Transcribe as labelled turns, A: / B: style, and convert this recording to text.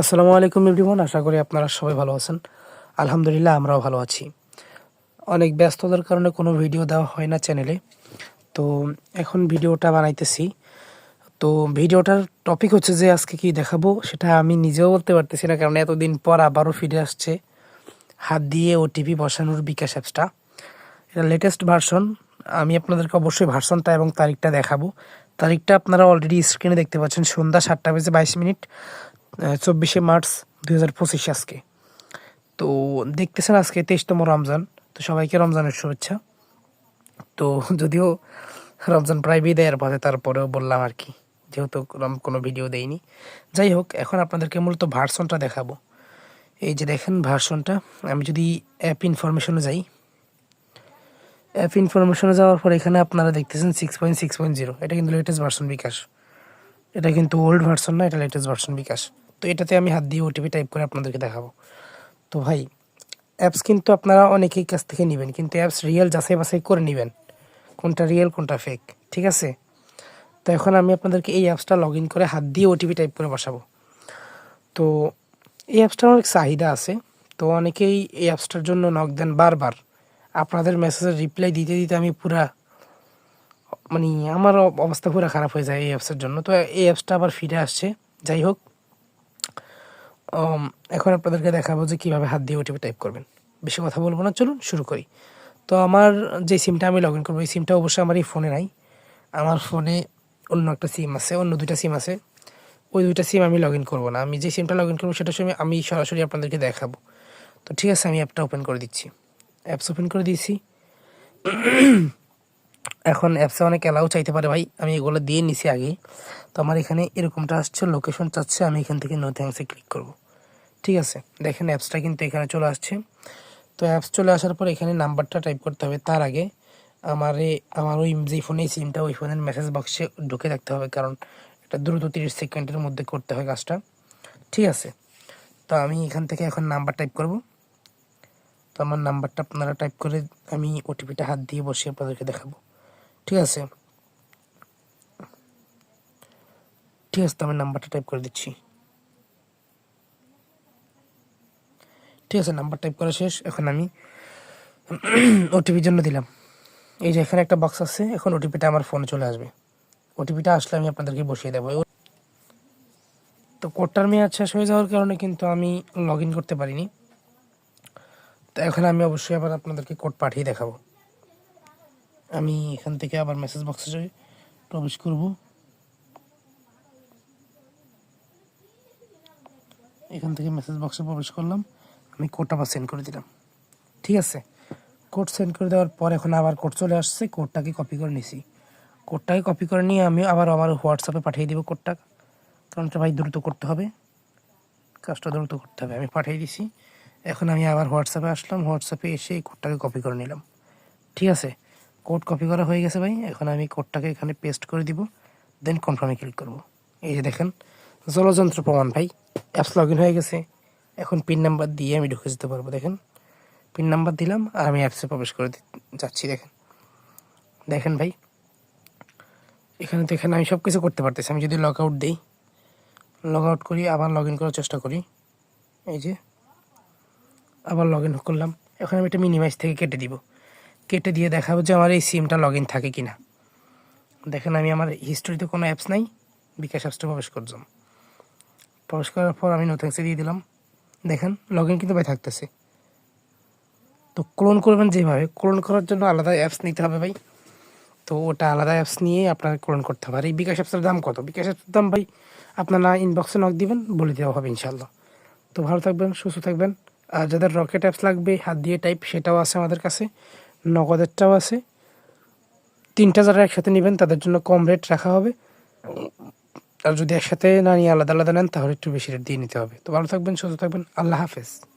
A: আসসালামু আলাইকুম এভরিওয়ান, আশা করি আপনারা সবাই ভালো আছেন। আলহামদুলিল্লাহ, আমরাও ভালো আছি। অনেক ব্যস্ততার কারণে কোনো ভিডিও দেওয়া হয় না চ্যানেলে। তো এখন ভিডিওটা বানাইতেছি। তো ভিডিওটার টপিক হচ্ছে যে আজকে কি দেখাবো, সেটা আমি নিজেও বলতে পারতেছি না, কারণ এতদিন পর আবারও ফিরে আসছে। হাত দিয়ে ওটিপি বসানোর বিকাশ অ্যাপসটা। এটা লেটেস্ট ভার্সন আমি আপনাদেরকে অবশ্যই ভার্সনটা এবং তারিখটা দেখাবো। তারিখটা আপনারা অলরেডি স্ক্রিনে দেখতে পাচ্ছেন, সন্ধ্যা সাতটা বেজে বাইশ মিনিট। চব্বিশে মার্চ দুই হাজার পঁচিশ আজকে। তো দেখতেছেন আজকে তেইশতম রমজান, তো সবাইকে রমজানের শুভেচ্ছা। তো যদিও রমজান প্রায় বিদায়ের পথে, তারপরেও বললাম আর কি, যেহেতু কোনো ভিডিও দেইনি। যাই হোক, এখন আপনাদেরকে মূলত ভার্সনটা দেখাবো। এই যে দেখেন ভার্সনটা, আমি যদি অ্যাপ ইনফরমেশনে যাই। অ্যাপ ইনফরমেশনে যাওয়ার পর এখানে আপনারা দেখতেছেন six point six point zero. এটা কিন্তু লেটেস্ট ভার্সন বিকাশ। এটা কিন্তু ওল্ড ভার্সন না, এটা লেটেস্ট ভার্সন বিকাশ। তো এটাতে আমি হাত দিয়ে ওটিপি টাইপ করে আপনাদেরকে দেখাবো। তো ভাই অ্যাপস কিন্তু আপনারা অনেকেই কাছ থেকে নেবেন, কিন্তু অ্যাপস রিয়েল যাচাই বাছাই করে নেবেন, কোনটা রিয়েল কোনটা ফেক ঠিক আছে? তো এখন আমি আপনাদেরকে এই অ্যাপসটা লগ ইন করে হাত দিয়ে ওটিপি টাইপ করে বসাবো। তো এই অ্যাপসটার অনেক চাহিদা আছে, তো অনেকেই এই অ্যাপসটার জন্য নক দেন বারবার। আপনাদের মেসেজের রিপ্লাই দিতে দিতে আমি পুরা মানে আমার অব- অবস্থা পুরো খারাপ হয়ে যায় এই অ্যাপসের জন্য। তো এই অ্যাপসটা আবার ফিরে আসছে, যাই হোক। এখন আপনাদেরকে দেখাবো যে কীভাবে হাত দিয়ে ওটিপি টাইপ করবেন। বেশি কথা বলব না, চলুন শুরু করি। তো আমার যে সিমটা আমি লগ ইন করব, এই সিমটা অবশ্যই আমার এই ফোনে নাই। আমার ফোনে অন্য একটা সিম আছে, অন্য দুইটা সিম আছে। ওই দুইটা সিম আমি লগ ইন করব না। আমি যে সিমটা লগ ইন করব সেটার সময় আমি সরাসরি আপনাদেরকে দেখাবো। তো ঠিক আছে, আমি অ্যাপটা ওপেন করে দিচ্ছি। অ্যাপস ওপেন করে দিয়েছি। এখন অ্যাপসে অনেক অ্যালাউ চাইতে পারে ভাই। আমি এগুলো দিয়ে নিছি আগে। তো আমার এখানে এরকমটা আসছে লোকেশন চাচ্ছে, আমি এখান থেকে নো থ্যাঙ্কসে ক্লিক করব। ঠিক আছে? দেখেন অ্যাপসটা কিন্তু এখানে চলে আসছে। তো অ্যাপস চলে আসার পর এখানে নাম্বারটা টাইপ করতে হবে। তার আগে আমার আমার ওই যে ফোনে সিমটা ওই ফোনের মেসেজ বক্সে ঢুকে রাখতে হবে। কারণ এটা দ্রুত তিরিশ সেকেন্ডের মধ্যে করতে হয় কাজটা। ঠিক আছে? তো আমি এখান থেকে এখন নাম্বার টাইপ করব। তো আমার নাম্বারটা আপনারা টাইপ করে আমি ওটিপিটা হাত দিয়ে বসে আপনাদেরকে দেখাবো। ঠিক আছে। ঠিক আছে আমি নাম্বারটা টাইপ করে দিচ্ছি। ঠিক আছে, নাম্বার টাইপ করা শেষ, এখন আমি ওটিপির জন্য দিলাম। এই যে এখানে একটা বক্স আছে, এখন ওটিপিটা আমার ফোনে চলে আসবে। ওটিপিটা আসলে আমি আপনাদেরকে বসিয়ে দেবো। তো কোডটার মেয়াদ শেষ হয়ে যাওয়ার কারণে কিন্তু আমি লগ ইন করতে পারিনি। তো এখন আমি অবশ্যই আবার আপনাদেরকে কোড পাঠিয়ে দেখাবো। আমি এখান থেকে আবার মেসেজ বক্সে প্রবেশ করব। এখান থেকে মেসেজ বক্সে প্রবেশ করলাম, আমি কোডটা আবার সেন্ড করে দিলাম। ঠিক আছে? কোড সেন্ড করে দেওয়ার পর এখন আবার কোড চলে আসছে কোডটাকে কপি করে নিছি। কোডটাকে কপি করে নিয়ে আমি আবার আমার হোয়াটসঅ্যাপে পাঠিয়ে দেবো কোডটা কারণ এটা ভাই দ্রুত করতে হবে। কাজটা দ্রুত করতে হবে। আমি পাঠিয়ে দিছি। এখন আমি আবার হোয়াটসঅ্যাপে আসলাম। হোয়াটসঅ্যাপে এসে এই কোডটাকে কপি করে নিলাম। ঠিক আছে? কোড কপি করা হয়ে গেছে ভাই। এখন আমি কোডটাকে এখানে পেস্ট করে দিব, দেন কনফার্মে ক্লিক করব। এই যে দেখেন, জলযন্ত্র প্রমাণ ভাই। অ্যাপস লগ হয়ে গেছে। এখন পিন নাম্বার দিয়ে আমি ঢুকে যেতে পারব, দেখেন। পিন নাম্বার দিলাম আর আমি অ্যাপসে প্রবেশ করে যাচ্ছি, দেখেন। দেখেন ভাই, এখানে তো এখানে আমি সব কিছু করতে পারতেছি। আমি যদি লগ আউট দিই লগ আউট করি, আবার লগ ইন করার চেষ্টা করি। এই যে, আবার লগ ইন করলাম। এখন আমি এটা মিনিমাইজ থেকে কেটে দিব। কেটে দিয়ে দেখাবো যে আমার এই সিমটা লগ ইন থাকে কিনা। দেখেন আমি আমার হিস্টোরিতে কোনো অ্যাপস নাই, বিকাশ অ্যাপসটা প্রবেশ করলাম। প্রবেশ করার পর আমি নতুন দিয়ে দিলাম। দেখেন লগ ইন কিন্তু ভাই থাকতেছে। তো ক্লোন করবেন যেভাবে ক্লোন করার জন্য আলাদা অ্যাপস নিতে হবে ভাই। তো ওটা আলাদা অ্যাপস নিয়ে আপনাকে ক্লোন করতে হবে। আর এই বিকাশ অ্যাপসের দাম কত? বিকাশ অ্যাপসের দাম ভাই আপনারা ইনবক্সে নক দিবেন, বলে দেওয়া হবে ইনশাল্লাহ তো ভালো থাকবেন, সুস্থ থাকবেন। আর যাদের রকেট অ্যাপস লাগবে, হাত দিয়ে টাইপ সেটাও আছে আমাদের কাছে। নগদেরটাও আছে। তিনটা যারা একসাথে নেবেন, তাদের জন্য কম রেট রাখা হবে। আর যদি একসাথে না নিয়ে আলাদা আলাদা নেন, তাহলে একটু বেশি রেট দিয়ে নিতে হবে। তো ভালো থাকবেন, সুস্থ থাকবেন। আল্লাহ হাফেজ।